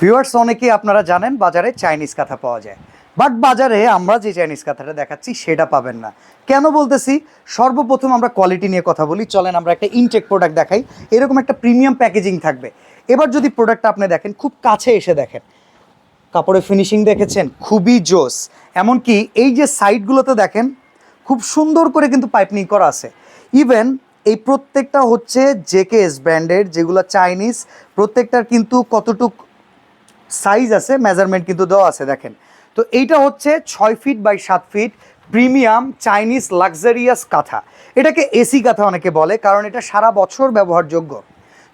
Viewers অনেকেই আপনারা জানেন বাজারে চাইনিজ কাঁথা পাওয়া যায়। বাট বাজারে আমরা যে চাইনিজ কাঁথাটা দেখাচ্ছি, সেটা পাবেন না। কেন বলতেছি? সর্বপ্রথম আমরা কোয়ালিটি নিয়ে কথা বলি। চলেন আমরা একটা ইনটেক প্রোডাক্ট দেখাই। এরকম একটা প্রিমিয়াম প্যাকেজিং থাকবে। এবার যদি প্রোডাক্টটা আপনি দেখেন, খুব কাছে এসে দেখেন। কাপড়ের ফিনিশিং দেখেছেন, খুবই জোস। এমনকি এই যে সাইডগুলোতে দেখেন, খুব সুন্দর করে কিন্তু পাইপনিং করা আছে। ইভেন এই প্রত্যেকটা হচ্ছে জেকেএস ব্র্যান্ডের যেগুলো চাইনিজ প্রত্যেকটার কিন্তু কতটুক সাইজ আছে মেজারমেন্ট কিন্তু দেওয়া আছে, দেখেন। তো এইটা হচ্ছে ছয় ফিট বাই সাত ফিট প্রিমিয়াম চাইনিজ লাক্সারিয়াস কাঁথা। এটাকে এসি কাঁথা অনেকে বলে, কারণ এটা সারা বছর ব্যবহারযোগ্য।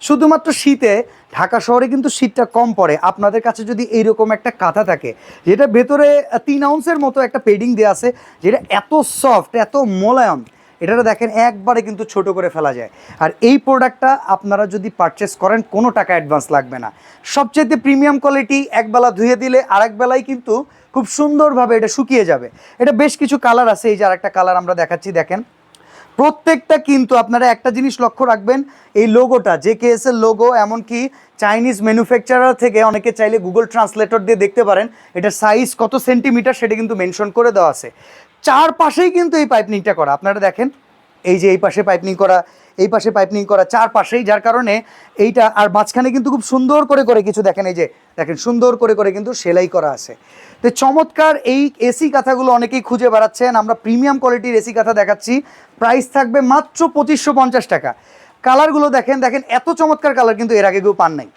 শুধুমাত্র শীতে, ঢাকা শহরে কিন্তু শীতটা কম পড়ে। আপনাদের কাছে যদি এইরকম একটা কাঁথা থাকে, যেটা ভেতরে তিন আউন্সের মতো একটা পেডিং দেওয়া আছে, যেটা এত সফট এত মোলায়ম এটাতে দেখেন একবারে কিন্তু ছোট করে ফেলা যায়। আর এই প্রোডাক্টটা আপনারা যদি পারচেস করেন, কোনো টাকা অ্যাডভান্স লাগবে না। সবচেয়ে প্রিমিয়াম কোয়ালিটি একবেলা ধুয়ে দিলে আরেক বেলায় কিন্তু খুব সুন্দরভাবে এটা শুকিয়ে যাবে। এটা বেশ কিছু কালার আছে, এই যে আরেকটা কালার আমরা দেখাচ্ছি, দেখেন। প্রত্যেকটা কিন্তু আপনারা একটা জিনিস লক্ষ্য রাখবেন, এই লোগোটা যে কেএস এর লোগো এমনকি চাইনিজ ম্যানুফ্যাকচারার থেকে অনেকে চাইলে গুগল ট্রান্সলেটর দিয়ে দেখতে পারেন। এটার সাইজ কত সেন্টিমিটার সেটা কিন্তু মেনশন করে দেওয়া আছে। চার পাশেই কিন্তু এই পাইপনিংটা করা। আপনারা দেখেন, এই যে এই পাশে পাইপনিং করা, এই পাশে পাইপনিং করা চার পাশেই যার কারণে এইটা, আর মাঝখানে কিন্তু খুব সুন্দর করে করে কিছু দেখেন, এই যে দেখেন, সুন্দর করে করে কিন্তু সেলাই করা আছে। তো চমৎকার এই এসি কাঁথাগুলো অনেকেই খুঁজে বেড়াচ্ছেন। আমরা প্রিমিয়াম কোয়ালিটির এসি কাঁথা দেখাচ্ছি। প্রাইস থাকবে মাত্র পঁচিশশো পঞ্চাশ টাকা। কালারগুলো দেখেন দেখেন, এত চমৎকার কালার কিন্তু এর আগে কেউ পান নাই।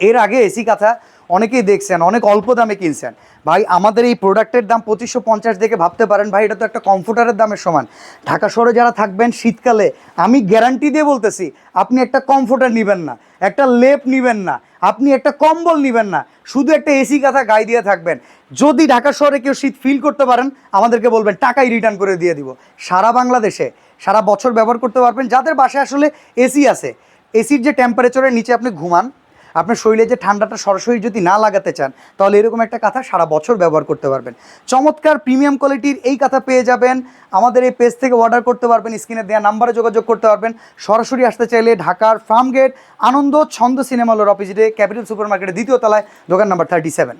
এর আগে এসি কাঁথা অনেকেই দেখছেন, অনেক অল্প দামে কিনছেন। ভাই, আমাদের এই প্রোডাক্টের দাম পঁচিশশো পঞ্চাশ দেখে ভাবতে পারেন, ভাই, এটা তো একটা কমফোর্টারের দামের সমান। ঢাকা শহরে যারা থাকবেন শীতকালে, আমি গ্যারান্টি দিয়ে বলতেছি, আপনি একটা কমফোর্টার নেবেন না, একটা লেপ নেবেন না, আপনি একটা কম্বল নেবেন না, শুধু একটা এসি কাঁথা গায়ে দিয়ে থাকবেন। যদি ঢাকা শহরে কেউ শীত ফিল করতে পারেন, আমাদেরকে বলবেন, টাকাই রিটার্ন করে দিয়ে দিব। সারা বাংলাদেশে, সারা বছর ব্যবহার করতে পারবেন, যাদের বাসায় আসলে এসি আছে এসির যে টেম্পারেচারের নিচে আপনি ঘুমান আপনার শরীরে যে ঠান্ডাটা সরাসরি যদি না লাগাতে চান, তাহলে এরকম একটা কাঁথা সারা বছর ব্যবহার করতে পারবেন। চমৎকার প্রিমিয়াম কোয়ালিটির এই কাঁথা পেয়ে যাবেন। আমাদের এই পেজ থেকে অর্ডার করতে পারবেন, স্ক্রিনে দেওয়া নাম্বারে যোগাযোগ করতে পারবেন। সরাসরি আসতে চাইলে ঢাকার ফার্ম গেট আনন্দ ছন্দ সিনেমা হলের অপোজিটে ক্যাপিটাল সুপার মার্কেটের দ্বিতীয় তলায়, দোকান নাম্বার থার্টি সেভেন